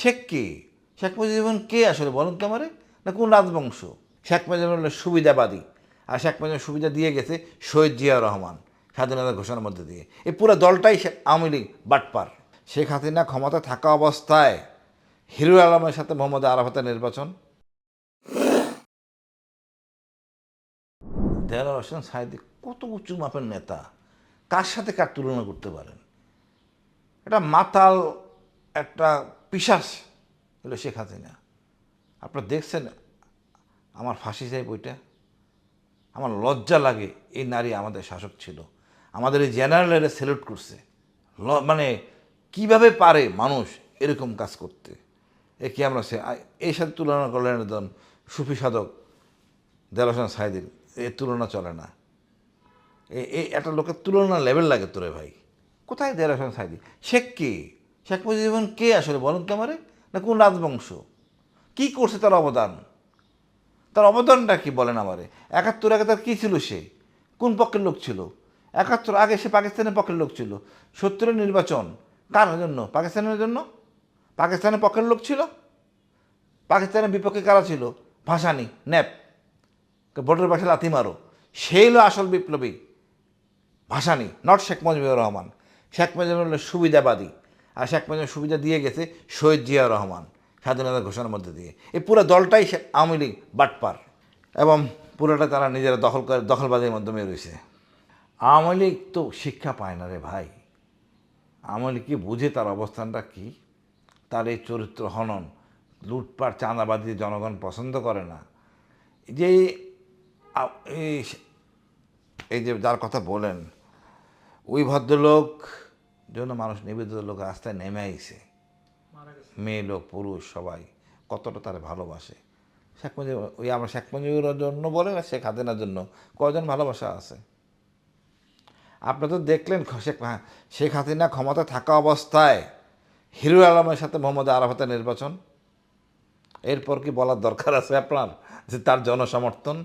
শেখ কে? শেখ মুজিবুর কে আসলে বলুন তো আমারে? না কোন রাজবংশ? শেখ মুজিবুর হলো সুবিধাবাদী। আর শেখ মুজিবুর সুবিধা দিয়ে গেছে শহীদ জিয়া রহমান স্বাধীনতা ঘোষণার মধ্যে দিয়ে। এই পুরো দলটাই আওয়ামী লীগ বাটপার। শেখ হাসিনা ক্ষমতা থাকা অবস্থায় হিরো আলমের সাথে মোহাম্মদ আরাফাতের নির্বাচন। দেয়াল হোসেন সাহেদি কত উঁচু মাপের নেতা? কার সাথে কার তুলনা করতে পারেন? এটা মাতাল একটা পিশাস হলো শেখ হাসিনা। আপনারা দেখছেন, আমার ফাঁসি চাই বইটা আমার লজ্জা লাগে, এই নারী আমাদের শাসক ছিল। আমাদের এই জেনারেলের সেলুট করছে। মানে কীভাবে পারে মানুষ এরকম কাজ করতে? এ কি আমরা সে- এর সাথে তুলনা করলেন একজন সুফি সাধক, দেলাসন সাহেদিন এর তুলনা চলে না। এ- একটা লোকের তুলনা লেভেল লাগে তোরে ভাই। কোথায় দেলাসন সাহেদি শেখ কে? শেখ মুজিবুর কে আসলে বলুন তো আমারে? না কোন রাজবংশ? কি করছে তার অবদান? তার অবদানটা কি বলেন আমারে? একাত্তর আগে তার কী ছিল সে? কোন পক্ষের লোক ছিল? একাত্তর আগে সে পাকিস্তানের পক্ষের লোক ছিল। সত্তরের নির্বাচন। কার জন্য? পাকিস্তানের জন্য? পাকিস্তানের পক্ষের লোক ছিল? পাকিস্তানের বিপক্ষে কারা ছিল? ভাসানি ন্যাপ ভোটের পাশে লাথি মারো। সেই হলো আসল বিপ্লবী। ভাসানি নট শেখ মুজিবুর রহমান। শেখ মুজিবুর হলো সুবিধাবাদী। আর শেখ মুজিবুর সুবিধা দিয়ে গেছে শহীদ জিয়া রহমান স্বাধীনতা ঘোষণার মধ্যে দিয়ে। এই পুরো দলটাই আওয়ামী লীগ বাটপার এবং পুরোটা তারা নিজেরা দখল করে দখলবাজির মাধ্যমে রয়েছে। আওয়ামী লীগ তো শিক্ষা পায় না রে ভাই। আওয়ামী লীগ কি বুঝে তার অবস্থানটা কি? তার এই চরিত্র হনন, লুটপাট চাঁদাবাদি জনগণ পছন্দ করে না। যে এই যে যার কথা বলেন, ওই ভদ্রলোক জন্য মানুষ নিবেদিত লোক রাস্তায় নেমে আইছে। মেয়ে লোক পুরুষ সবাই। কতটা তারা ভালোবাসে। শেখ মুজিব ওই আমরা শেখ মুজিবুর জন্য বলে না শেখ হাসিনার জন্য? কয়জন ভালোবাসা আছে? আপনি তো দেখলেন শেখ হ্যাঁ, শেখ হাসিনা ক্ষমতা থাকা অবস্থায় হিরু আলমের সাথে মোহাম্মদ আরাফাতের নির্বাচন। এরপর কি বলার দরকার আছে আপনার যে তার জনসমর্থন?